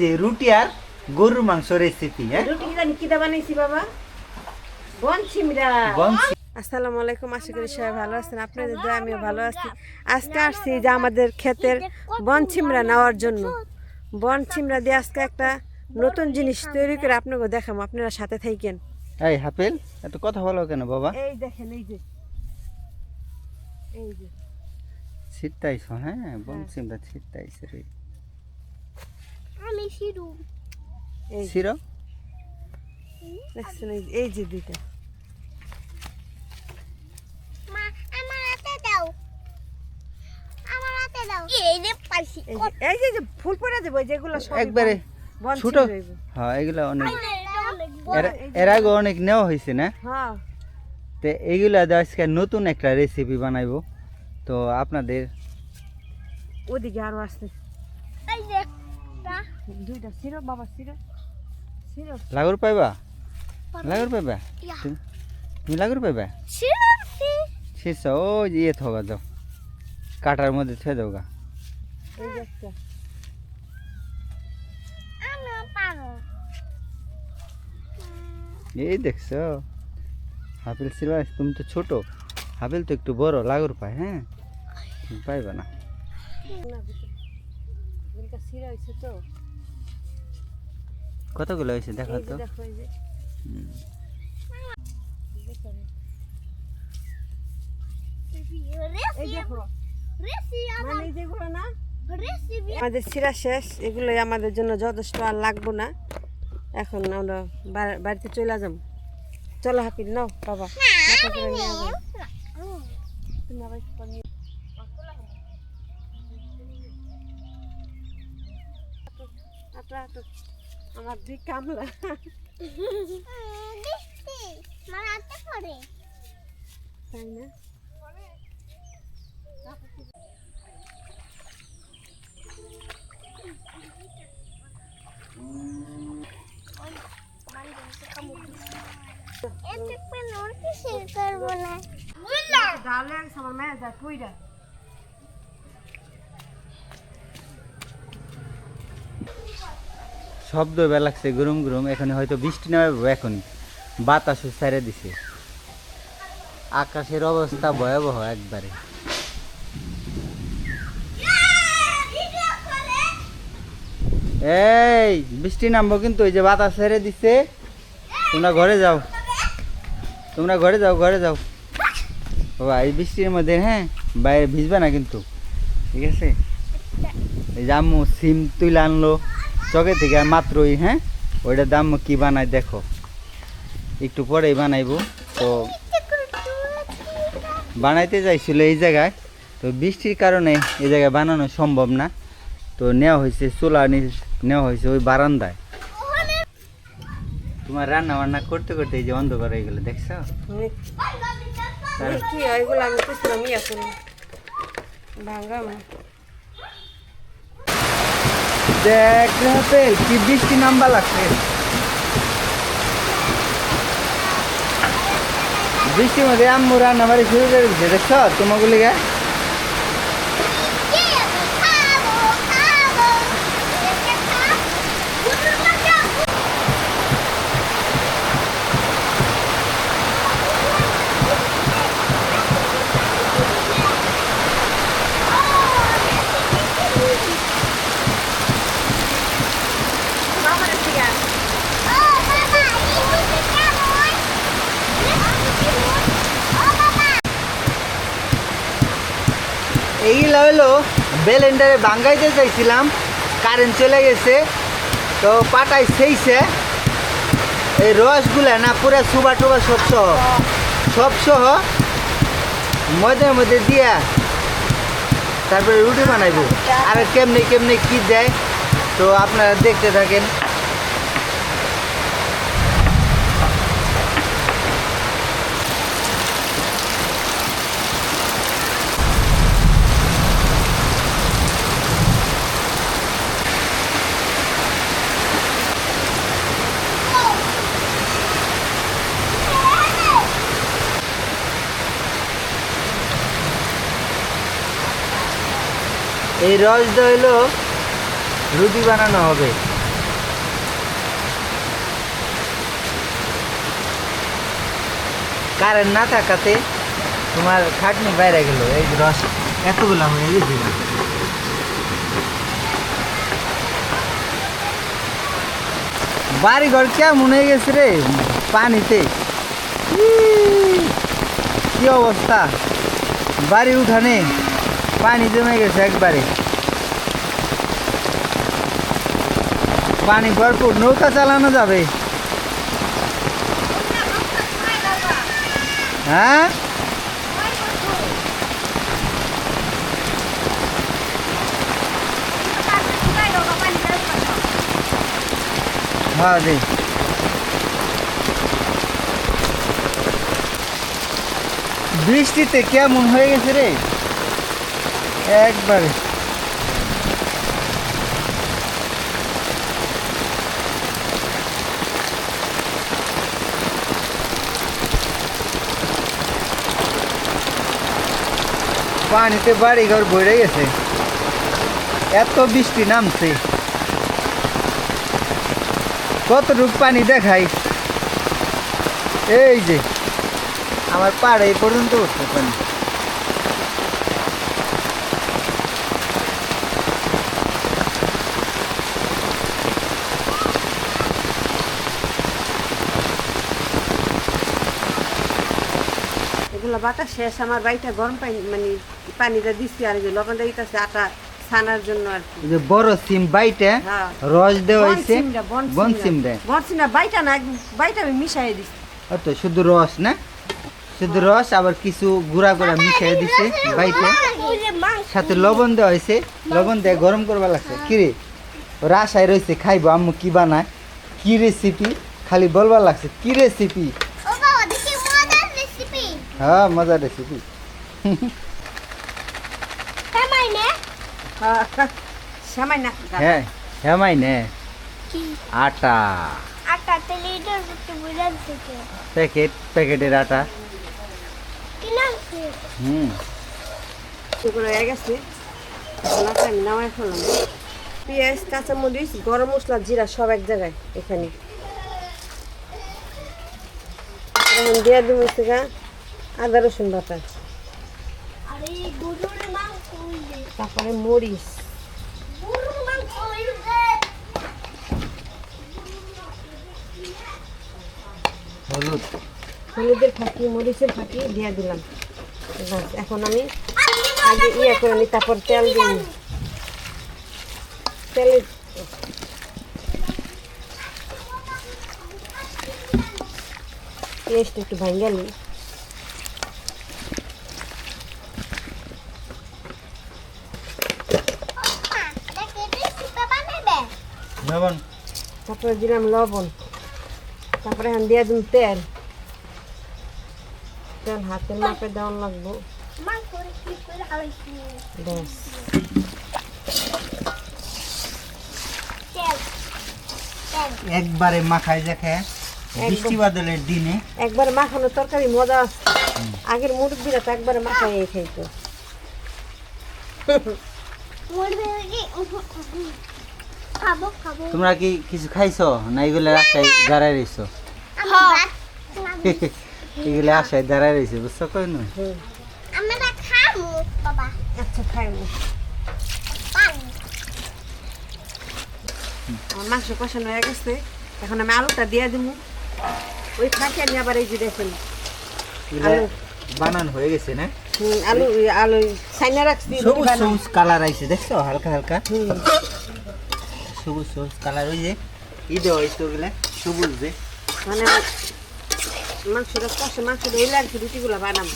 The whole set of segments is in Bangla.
যে রুটি আর গরুর মাংস রেসিপি হ্যাঁ? রুটি কি জানি কিটা বানাইছি বাবা? বন সিমরা বংশী আসসালামু আলাইকুম আশা করি সবাই ভালো আছেন। আপনাদের দয়া আমিও ভালো আছি। আজকে আসছি যে আমাদের ক্ষেতের বন ছিমড়া নেওয়ার জন্য। বন ছিমড়া দিয়ে আজকে একটা নতুন জিনিস তৈরি করে আপনাকে দেখাবো। আপনারা সাথে থাকেন। এই হাপেল এত কথা বলো কেন বাবা? এই দেখেন এই যে। এই যে। ছিটতাইছ হ্যাঁ? বংশীমটা ছিটতাইছ রে। এই শিরো? দেখছেন এই যে- দুইটা। মা আমার হাতে দাও। আমার হাতে দাও। এই রে পাইছি এই যে এই যে এই যে ফুল পড়ে দেবো যেগুলো একবারে ছোট। হ্যাঁ এগুলো অনেক এর আগে অনেক নেওয়া হয়েছে না? হ্যাঁ। তো এইগুলা আজকে নতুন একটা রেসিপি বানাইবো। তো আপনাদের ওদিকে আরও আসছে এই যে একটা দুইটা সিরো বাবা সিরো সিরো লাগুর পাইবা? লাগুর পাইবা? তুমি- লাগুর পাইবা? শিরু শীর্ষ ও ইয়ে থবা দাও। কাটার মধ্যে থুয়ে দাও গা। এই দেখছ? হাফেল সিলভার তুমি তো ছোট। হাফেল তো একটু বড় লাগুর পায় হ্যাঁ? তুমি পাইবা না। সিরো হয়েছে তো। কতগুলো হয়েছে? দেখো তো। দেখো এই যে। হুম। এই দেখো। রেসি মানে আমাদের সিরা শেষ এগুলোই আমাদের জন্য যথেষ্ট আর লাগবো না। এখন আমরা বাড়িতে চলে যাব। চলো হাপিল নাও বাবা। তুমি আবার হাঁটো। আমার দুই কামলা। আমার পড়ে তাই না? এতে পেন ওর কি শেয়ার করব না। বুঝলাম ডালে আমার মেয়ে যা কইরা। শব্দ এবার লাগছে, গরম গরম এখানে হয়তো বৃষ্টি নামে এখন বাতাসও ছেড়ে দিছে। আকাশের অবস্থা ভয়াবহ একবারে। এই, বৃষ্টি নামবো কিন্তু ওই যে বাতাস ছেড়ে দিছে। তোমরা ঘরে যাও। তোমরা ঘরে যাও ঘরে যাও। বাবা এই বৃষ্টির মধ্যে হ্যাঁ বাইরে ভিজবে না কিন্তু। ঠিক আছে? এই আম্মু সিম তুলে আনলো। চকে থেকে মাত্রই হ্যাঁ? ওইটার দাম কি বানায় দেখো। একটু পরেই বানাইবো। তো বানাইতে চাইছিল এই জায়গায়। তো বৃষ্টির কারণে এই জায়গায় বানানো সম্ভব না। তো নেওয়া হয়েছে চুলা নেওয়া হয়েছে ওই বারান্দায়। তোমার রান্না বান্না করতে করতে এই যে অন্ধকার হয়ে গেলো, দেখছ? তার- কি, এগুলো আমি কুছিলাম ইয়া করি। ভাঙা দেখ রাতেল কি বৃষ্টি নাম্বা লাগছে। বৃষ্টির মধ্যে আম্মু রান্না বাড়ি শুরু করে দিচ্ছে দেখছ? তোমাগুলি গা খাব খাব এটা খা গুরু লাগা ও বাবা এই মুখে কেমন ও বাবা এইগুলা হলো বেলেন্ডারে বাঙ্গাইতে চাইছিলাম কারেন্ট চলে গেছে, তো পাটায় সেইছে এই রসগুলা না, পুরা সুবা টুবা সব সহ সব সহ মধ্যে মধ্যে দিয়া তারপরে রুটি বানাইবো। আর কেমনে কেমনে কি দেয়, তো আপনারা দেখতে থাকেন। এই রস দইল রুটি বানানো হবে। কারেন্ট না থাকাতে তোমার খাটনি বাইরে গেল, এই রস এতগুলো হয়ে গেছিল বাড়িঘর কেমন হয়ে গেছে রে? পানিতে। কি অবস্থা? বাড়ি উঠানে। পানি জমে গেছে একবারে। পানি ভরপুর, নৌকা চালানো যাবে। হ্যাঁ? হ্যাঁ বৃষ্টিতে কেমন হয়ে গেছে রে? একবারে। পানিতে বাড়ি ঘর ভরে গেছে। এত বৃষ্টি নামছে। কতটুক পানি দেখাই? এই যে, আমার পাড়ে পর্যন্ত উঠছে পানি। এগুলো বাটা শেষ আমার বাড়িটা গরম পানি মানে পানিটা দিচ্ছি আর যে লবণটা দিতেছে আটা ছানার জন্য আর কি। যে বড় সিম বাইটে হ্যাঁ। রস দেওয়া হয়েছে বনসিমটা, বন বনসিমটা না বাইটা না বাইটা আমি মিশাই দিচ্ছি তো শুধু রস না? শুধু রস আবার কিছু গুঁড়া গুঁড়া মিশিয়ে দিছে বাইটে। সাথে লবণ দেওয়া হয়েছে লবণ দিয়ে গরম করবা লাগছে। কিরে রাসায় রয়েছে খাইবো আম্মু কি বানায়? কি রেসিপি খালি বলবা লাগছে কি রেসিপি হ্যাঁ নে সামান্য হ্যাঁ হ্যাঁ মাইনে আটা। আটা তেলে এটা একটু বুঝান থেকে। প্যাকেট প্যাকেটের আটা। হুম। হয়ে গেছে। এখন আমি নামাই ফেললাম। পেঁয়াজ কাঁচামরিচ গরম মশলা জিরা সব এক জায়গায় এখানে। এখন দিয়ে দেবো আদা রসুন বাটা। তারপরে মরিচ। হলুদ। হলুদের ফাঁকি মরিচের ফাঁকি দিয়ে দিলাম। এখন আমি আগে ইয়ে করে নিই তারপর তেল দিই তেলে পেঁয়াজটা একটু ভাঙ্গা নিই দেখে রেসিপি বানাবে লবণ? তারপরে দিলাম লবণ। তারপরে এখন দিয়ে দিন তেল। তেল হাতে মাপে দেওয়ান লাগবো। ব্যাস। একবারে মাখায় দেখে বৃষ্টি বাদলের দিনে। একবার মাখানো তরকারি মজা আছে। আগের মুরব্বীরা তো একবারে মাখাই খাইতো। মরবে কি খাব খাব তোমরা কি কিছু খাইছো? না এগুলো রাস্তায় দাঁড়ায় রইছো? এগুলো আশায় দাঁড়ায় রয়েছে বুঝছ কই না? আমরা খাব বাবা। আচ্ছা আমার মাংস কষানো হয়ে গেছে। এখন আমি আলুটা দিয়ে দিব ওই ফাঁকে আমি আবার এই যে দেখেন। বানানো হয়ে গেছে না? আলু আলু সাইনা রাখছি সবুজ সবুজ কালার আইছে দেখছ? হালকা হালকা। সবুজ সবুজ কালার ওই যে ই দেওয়া হয়েছে ওগুলা সবুজ যে। মানে মাংসটা কষে মাংসটা এলে আর কি রুটিগুলো বানাবো।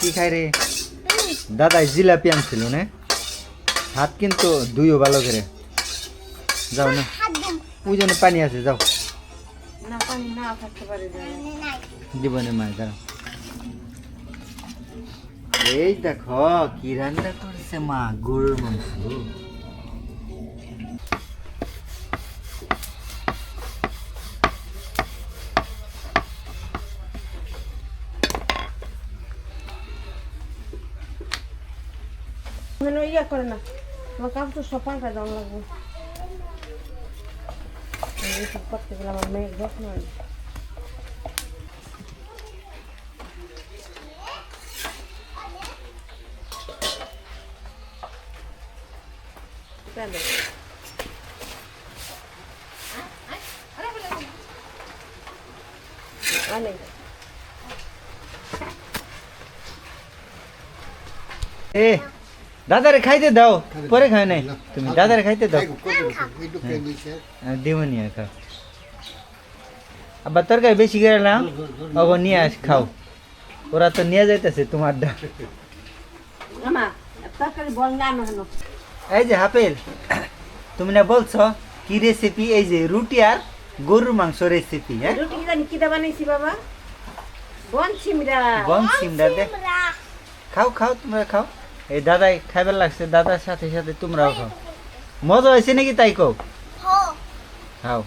কি খাই রে? দাদাই জিলাপি আনছিল না? হাত কিন্তু দুইও ভালো করে। যাও না। ওই জন্য পানি আছে যাও। পানি থাকতে পারে জীবনে মাছ দাঁড়াও এই দেখো কি রান্না করেছে মা? গরুর মাংস। মানে ইয়া করে না আমার কাপড় সব পাল্টা দেওয়া লাগবে। করতে গেলে আমার মেয়ের যত্ন হয় না। চলো। অনেক এ দাদারে খাইতে দাও। পরে খাই নাই। তুমি দাদারে খাইতে দাও। দেবনি আর খাও। আবার তরকারি বেশি করে নাও। ওগো নিয়ে আস খাও। ওরা তো নিয়ে যাইতেছে তোমার দা এই যে হাপেল তুমি না বলছো কি রেসিপি এই যে রুটি আর গরুর মাংস রেসিপি হ্যাঁ? রুটি কি জানি কিটা বানাইছি বাবা? বন সিমরা বন সিমটা দে খাও খাও তোমরা খাও। এই দাদাই খাইবার লাগছে দাদার সাথে সাথে তোমরাও খাও। মজা হয়েছে নাকি তাই কও? হাও খাও।